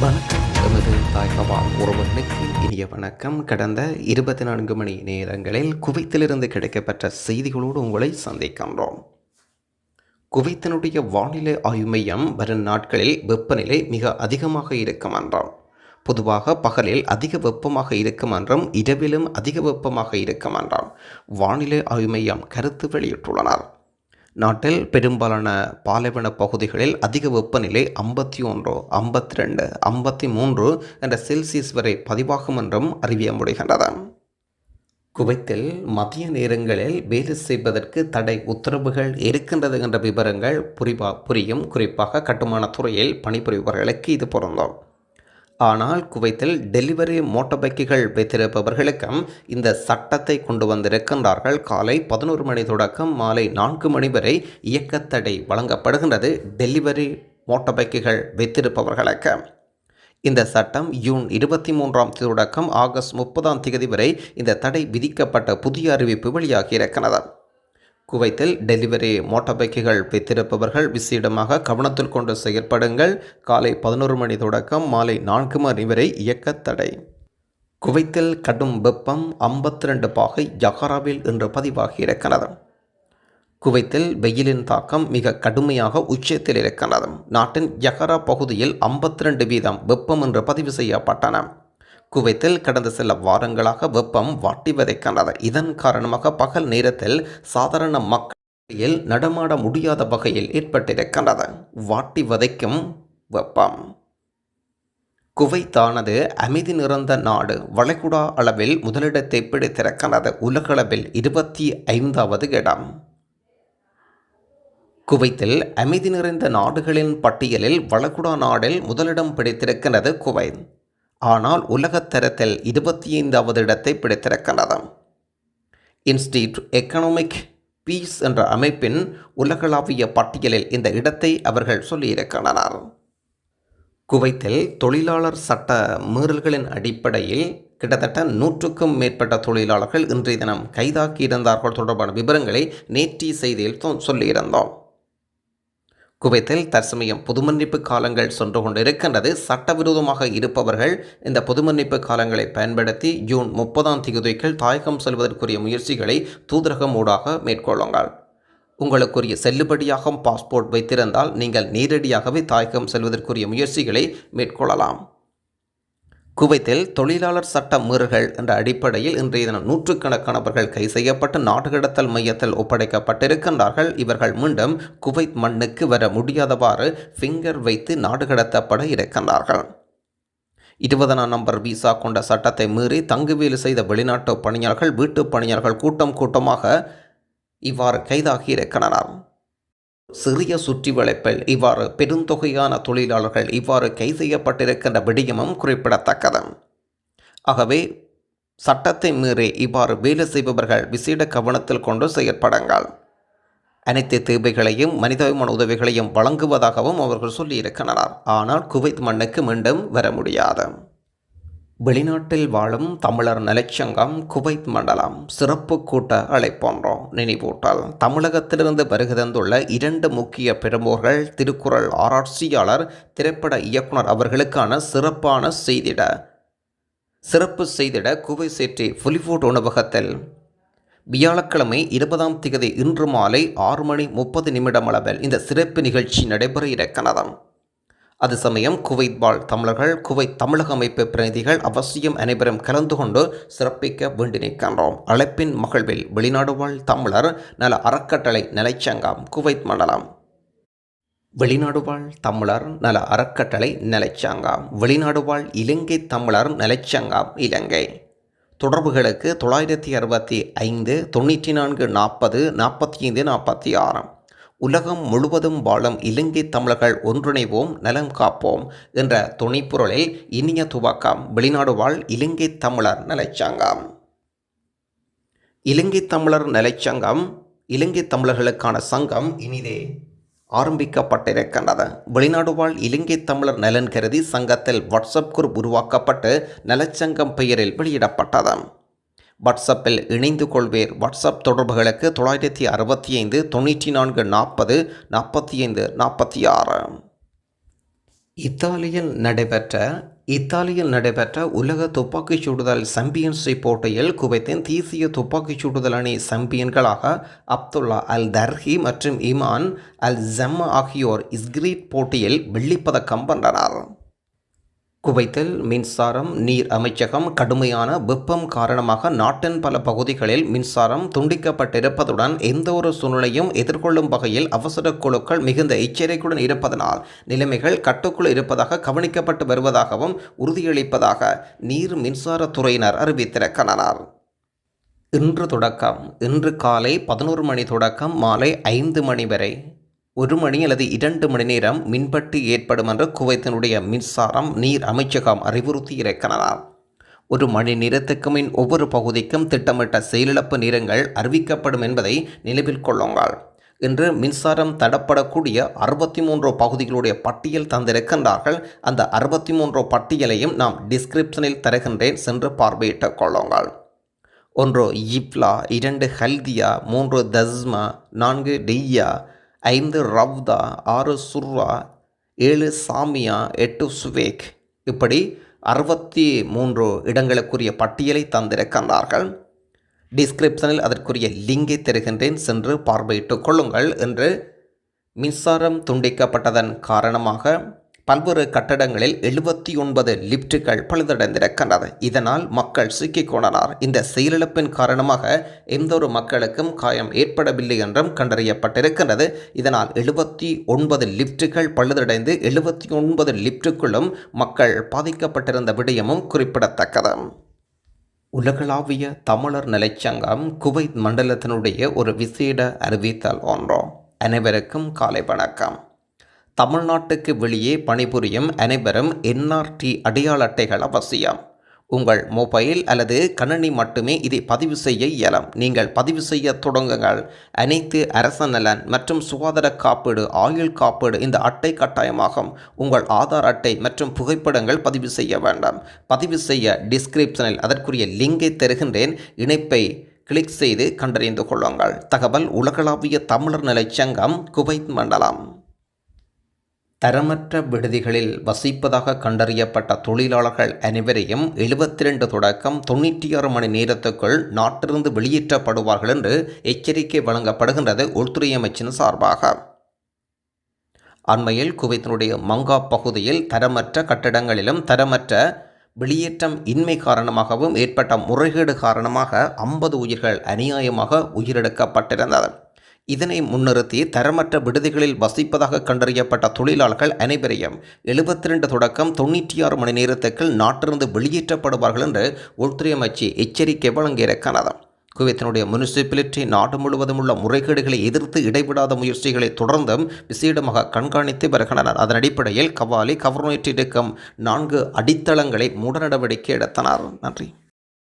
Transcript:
வணக்கம். எமது தாய்கவால் உறவுகளுக்கு இனிய வணக்கம். கடந்த இருபத்தி நான்கு மணி நேரங்களில் குவைத்திலிருந்து கிடைக்கப்பெற்ற செய்திகளோடு உங்களை சந்திக்கின்றோம். குவைத்தினுடைய வானிலை ஆய்வு மையம் வரும் நாட்களில் வெப்பநிலை மிக அதிகமாக இருக்கும் என்றாம். பொதுவாக பகலில் அதிக வெப்பமாக இருக்கும் என்றும் இரவிலும் அதிக வெப்பமாக இருக்கும் என்றாம் வானிலை ஆய்வு மையம் கருத்து வெளியிட்டுள்ளனர். நாட்டில் பெரும்பாலான பாலைவன பகுதிகளில் அதிக வெப்பநிலை ஐம்பத்தி ஒன்று ஐம்பத்தி ரெண்டு ஐம்பத்தி மூன்று என்ற செல்சியஸ் வரை பதிவாகும் என்றும் அறிவிய முடிகின்றது. குவைத்தில் மதிய நேரங்களில் வேலை செய்வதற்கு தடை உத்தரவுகள் இருக்கின்றது என்ற விவரங்கள் புரிவா புரியும். குறிப்பாக கட்டுமான துறையில் பணிபுரிபவர்களுக்கு இது பொருந்தும். ஆனால் குவைத்தில் டெலிவரி மோட்டார் பைக்குகள் வைத்திருப்பவர்களுக்கும் இந்த சட்டத்தை கொண்டு வந்திருக்கின்றார்கள். காலை பதினோரு மணி தொடக்கம் மாலை நான்கு மணி வரை இயக்கத்தடை வழங்கப்படுகின்றது டெலிவரி மோட்டார் பைக்குகள் வைத்திருப்பவர்களுக்கு. இந்த சட்டம் ஜூன் இருபத்தி மூன்றாம் தேதி தொடக்கம் ஆகஸ்ட் முப்பதாம் தேதி வரை இந்த தடை விதிக்கப்பட்ட புதிய அறிவிப்பு வெளியாகி இருக்கிறது குவைத்தில் டெலிவரி மோட்டார் பைக்குகள் வைத்திருப்பவர்கள் விசேடமாக கவனத்தில் கொண்டு செயற்படுங்கள் காலை பதினோரு மணி தொடக்கம் மாலை நான்கு மணி வரை இயக்க தடை. குவைத்தில் கடும் வெப்பம் ஐம்பத்தி ரெண்டு பாகை ஜஹராவில் என்று பதிவாகி இருக்கிறது. குவைத்தில் வெயிலின் தாக்கம் மிக கடுமையாக உச்சத்தில் இருக்கிறது. நாட்டின் ஜஹரா பகுதியில் ஐம்பத்தி ரெண்டு வீதம் வெப்பம் என்று பதிவு செய்யப்பட்டன. குவைத்தில் கடந்த சில வாரங்களாக வெப்பம் வாட்டி வதைக்கின்றது இதன் காரணமாக பகல் நேரத்தில் சாதாரண மக்களில் நடமாட முடியாத வகையில் ஏற்பட்டிருக்கின்றது. வாட்டி வதைக்கும் வெப்பம். குவைத்தானது அமைதி நிறந்த நாடு. வளைகுடா அளவில் முதலிடத்தை பிடித்திருக்கிறது உலகளவில் இருபத்தி ஐந்தாவது இடம். குவைத்தில் அமைதி நிறைந்த நாடுகளின் பட்டியலில் வளைகுடா நாடில் முதலிடம் பிடித்திருக்கிறது குவைத். ஆனால் உலகத்தரத்தில் இருபத்தி ஐந்தாவது இடத்தை பிடித்திருக்கிறது இன்ஸ்டியூட் எக்கனாமிக் பீஸ் என்ற அமைப்பின் உலகளாவிய பட்டியலில் இந்த இடத்தை அவர்கள் சொல்லியிருக்கின்றனர் குவைத்தில் தொழிலாளர் சட்ட மீறல்களின் அடிப்படையில் கிட்டத்தட்ட நூற்றுக்கும் மேற்பட்ட தொழிலாளர்கள் இன்றைய தினம் கைதாக்கியிருந்தார்கள் தொடர்பான விவரங்களை நேற்றைய செய்தியில் சொல்லியிருந்தோம். குவைத்தில் தற்சமயம் பொதுமன்னிப்பு காலங்கள் சென்று கொண்டிருக்கின்றது. சட்டவிரோதமாக இருப்பவர்கள் இந்த பொதுமன்னிப்பு காலங்களை பயன்படுத்தி ஜூன் முப்பதாம் தேதிக்குள் தாயகம் செல்வதற்குரிய முயற்சிகளை தூதரகம் ஊடாக மேற்கொள்ளுங்கள். உங்களுக்குரிய செல்லுபடியாகும் பாஸ்போர்ட் வைத்திருந்தால் நீங்கள் நேரடியாகவே தாயகம் செல்வதற்குரிய முயற்சிகளை மேற்கொள்ளலாம். குவைத்தில் தொழிலாளர் சட்ட மீறல்கள் என்ற அடிப்படையில் இன்றைய தினம் நூற்றுக்கணக்கானவர்கள் கை செய்யப்பட்டு நாடு கடத்தல் மையத்தில் ஒப்படைக்கப்பட்டிருக்கின்றார்கள். இவர்கள் மீண்டும் குவைத் மண்ணுக்கு வர முடியாதவாறு ஃபிங்கர் வைத்து நாடு கடத்தப்பட இருக்கின்றார்கள். இருபதாம் நம்பர் விசா கொண்ட சட்டத்தை மீறி தங்குவேலு செய்த வெளிநாட்டு பணியாளர்கள் வீட்டு பணியாளர்கள் கூட்டம் கூட்டமாக இவ்வாறு கைதாகி இருக்கின்றனர். சிறிய சுற்றி வளைப்பில் இவ்வாறு பெருந்தொகையான தொழிலாளர்கள் இவ்வாறு கை செய்யப்பட்டிருக்கின்ற விடயமும் குறிப்பிடத்தக்கது. ஆகவே சட்டத்தை மீறி இவ்வாறு வேலை செய்பவர்கள் விசேட கவனத்தில் கொண்டு செயற்படுங்கள். அனைத்து தேவைகளையும் மனிதாபிமான உதவிகளையும் வழங்குவதாகவும் அவர்கள் சொல்லியிருக்கின்றனர். ஆனால் குவைத் மண்ணுக்கு மீண்டும் வர முடியாது. வெளிநாட்டில் வாழும் தமிழர் நலச்சங்கம் குவைத் மண்டலம் சிறப்பு கூட்ட அழைப்போன்றோம் நினைவூட்டல். தமிழகத்திலிருந்து வருகை தந்துள்ள இரண்டு முக்கிய பெரும்போர்கள் திருக்குறள் ஆராய்ச்சியாளர் திரைப்பட இயக்குனர் அவர்களுக்கான சிறப்பான செய்திட. சிறப்பு செய்திட குவை சேற்றி புலிஃபுட் உணவகத்தில். வியாழக்கிழமை இருபதாம் திகதி இன்று மாலை ஆறு மணி முப்பது நிமிடம் அளவில் இந்த சிறப்பு நிகழ்ச்சி நடைபெற இருக்கிறது. அது சமயம் குவைத் வாழ் தமிழர்கள் குவைத் தமிழக அமைப்பு பிரதிநிதிகள் அவசியம் அனைவரும் கலந்து கொண்டு சிறப்பிக்க வேண்டி அழைப்பின் மகிழ்வில் வெளிநாடு வாழ் தமிழர் நல அறக்கட்டளை நிலைச்சங்கம் குவைத் மண்டலம். வெளிநாடு வாழ் தமிழர் நல அறக்கட்டளை நிலைச்சங்கம் வெளிநாடு வாழ் இலங்கை தமிழர் நிலைச்சங்கம் இலங்கை. தொடர்புகளுக்கு தொள்ளாயிரத்தி அறுபத்தி ஐந்து தொண்ணூற்றி நான்கு நாற்பது நாற்பத்தி ஐந்து நாற்பத்தி ஆறு. உலகம் முழுவதும் வாழும் இலங்கை தமிழர்கள் ஒன்றிணைவோம் நலம் காப்போம் என்ற துணைப்பொருளில் இனிய துவக்கம். வெளிநாடு வாழ் இலங்கை தமிழர் நலச்சங்கம். இலங்கை தமிழர் நலச்சங்கம் இலங்கை தமிழர்களுக்கான சங்கம் இனிதே ஆரம்பிக்கப்பட்டிருக்கின்றது. வெளிநாடு வாழ் இலங்கை தமிழர் நலன் கருதி சங்கத்தில் வாட்ஸ்அப் குரூப் உருவாக்கப்பட்டு நலச்சங்கம் பெயரில் வெளியிடப்பட்டது. வாட்ஸ்அப்பில் இணைந்து கொள்வேர் வாட்ஸ்அப் தொடர்புகளுக்கு தொள்ளாயிரத்தி அறுபத்தி ஐந்து தொண்ணூற்றி நான்கு நாற்பது நாற்பத்தி ஐந்து நாற்பத்தி ஆறு. இத்தாலியில் நடைபெற்ற இத்தாலியில் நடைபெற்ற உலக துப்பாக்கிச் சுடுதல் சாம்பியன்ஷிப் போட்டியில் குவைத்தின் தேசிய துப்பாக்கிச் சுடுதல் அணி சாம்பியன்களாக அப்துல்லா அல் தர்ஹி மற்றும் இமான் அல் ஜம்மா ஆகியோர் இஸ்கிரீட் போட்டியில் வெள்ளிப்பதக்கம் வென்றனர். குவைத்தில் மின்சாரம் நீர் அமைச்சகம் கடுமையான வெப்பம் காரணமாக நாட்டின் பல பகுதிகளில் மின்சாரம் துண்டிக்கப்பட்டிருப்பதுடன் எந்த ஒரு சூழ்நிலையும் எதிர்கொள்ளும் வகையில் அவசர குழுக்கள் மிகுந்த எச்சரிக்கையுடன் இருப்பதனால் நிலைமைகள் கட்டுக்குள் இருப்பதாக கவனிக்கப்பட்டு வருவதாகவும் உறுதியளிப்பதாக நீர் மின்சாரத்துறையினர் அறிவித்திருக்கின்றனர். இன்று தொடக்கம் இன்று காலை பதினோரு மணி தொடக்கம் மாலை ஐந்து மணி வரை ஒரு மணி அல்லது இரண்டு மணி நேரம் மின்பட்டு ஏற்படும் என்று குவைத்தினுடைய மின்சாரம் நீர் அமைச்சகம் அறிவுறுத்தி இருக்கிறார் ஒரு மணி நேரத்துக்கு மின் ஒவ்வொரு பகுதிக்கும் திட்டமிட்ட செயலிழப்பு நேரங்கள் அறிவிக்கப்படும் என்பதை நினைவில் கொள்ளுங்கள். இன்று மின்சாரம் தடப்படக்கூடிய அறுபத்தி மூன்று பகுதிகளுடைய பட்டியல் தந்திருக்கின்றார்கள். அந்த அறுபத்தி மூன்று பட்டியலையும் நாம் டிஸ்கிரிப்ஷனில் தருகின்றேன். சென்று பார்வையிட்டுக் கொள்ளுங்கள். ஒன்று இப்லா இரண்டு ஹல்தியா மூன்று தஸ்மா நான்கு டெய்யா ஐந்து ரவ்தா ஆறு சுர்ரா ஏழு சாமியா எட்டு சுவேக். இப்படி அறுபத்தி மூன்று இடங்களுக்குரிய பட்டியலை தந்திருக்கின்றார்கள். டிஸ்கிரிப்ஷனில் அதற்குரிய லிங்கை தருகின்றேன். சென்று பார்வையிட்டுக் கொள்ளுங்கள் என்று மின்சாரம் துண்டிக்கப்பட்டதன் காரணமாக பல்வேறு கட்டடங்களில் எழுபத்தி ஒன்பது லிப்டுகள் பழுதடைந்திருக்கின்றது இதனால் மக்கள் சிக்கிக் கொண்டனர். இந்த செயலிழப்பின் காரணமாக எந்த ஒரு மக்களுக்கும் காயம் ஏற்படவில்லை என்றும் கண்டறியப்பட்டிருக்கின்றது. இதனால் எழுபத்தி ஒன்பது லிப்டுகள் பழுதடைந்து எழுபத்தி ஒன்பது லிப்டுக்குள்ளும் மக்கள் பாதிக்கப்பட்டிருந்த விடயமும் குறிப்பிடத்தக்கது. உலகளாவிய தமிழர் நிலைச்சங்கம் குவைத் மண்டலத்தினுடைய ஒரு விசேட அறிவித்தல் ஒன்றோ. அனைவருக்கும் காலை வணக்கம். தமிழ்நாட்டுக்கு வெளியே பணிபுரியும் அனைவரும் என்ஆர்டி அடையாள அட்டைகள் அவசியம். உங்கள் மொபைல் அல்லது கணினி மட்டுமே இதை பதிவு செய்ய இயலும். நீங்கள் பதிவு செய்ய தொடங்குங்கள். அனைத்து அரச நலன் மற்றும் சுகாதார காப்பீடு ஆயுள் காப்பீடு இந்த அட்டை கட்டாயமாகும். உங்கள் ஆதார் அட்டை மற்றும் புகைப்படங்கள் பதிவு செய்ய வேண்டாம். பதிவு செய்ய டிஸ்கிரிப்ஷனில் அதற்குரிய லிங்கை தருகின்றேன். இணைப்பை கிளிக் செய்து கண்டறிந்து கொள்ளுங்கள். தகவல் உலகளாவிய தமிழர் நிலைச்சங்கம் குவைத் மண்டலம். தரமற்ற விடுதிகளில் வசிப்பதாக கண்டறியப்பட்ட தொழிலாளர்கள் அனைவரையும் எழுபத்தி ரெண்டு தொடக்கம் தொண்ணூற்றி ஆறு மணி நேரத்துக்குள் நாட்டிலிருந்து வெளியேற்றப்படுவார்கள் என்று எச்சரிக்கை வழங்கப்படுகின்றது உள்துறை அமைச்சின் சார்பாக. அண்மையில் குவைத்தினுடைய மங்கா பகுதியில் தரமற்ற கட்டடங்களிலும் தரமற்ற வெளியேற்றம் இன்மை காரணமாகவும் ஏற்பட்ட முறைகேடு காரணமாக ஐம்பது உயிர்கள் அநியாயமாக உயிரிழக்கப்பட்டிருந்தது இதனை முன்னிறுத்தி தரமற்ற விடுதிகளில் வசிப்பதாக கண்டறியப்பட்ட தொழிலாளர்கள் அனைவரையும் எழுபத்தி ரெண்டு தொடக்கம் தொண்ணூற்றி ஆறு மணி நேரத்துக்குள் நாட்டிலிருந்து வெளியேற்றப்படுவார்கள் என்று உள்துறை அமைச்சு எச்சரிக்கை வழங்கியிருக்கிறது. குவைத்தினுடைய முனிசிபாலிட்டி நாடு முழுவதும் உள்ள முறைகேடுகளை எதிர்த்து இடைவிடாத முயற்சிகளை தொடர்ந்தும் விசேடமாக கண்காணித்து வருகின்றனர். அதன் அடிப்படையில் கவாலி கவர்னேட்டிக்கும் நான்கு அடித்தளங்களை மூட நடவடிக்கை எடுத்தனர். நன்றி.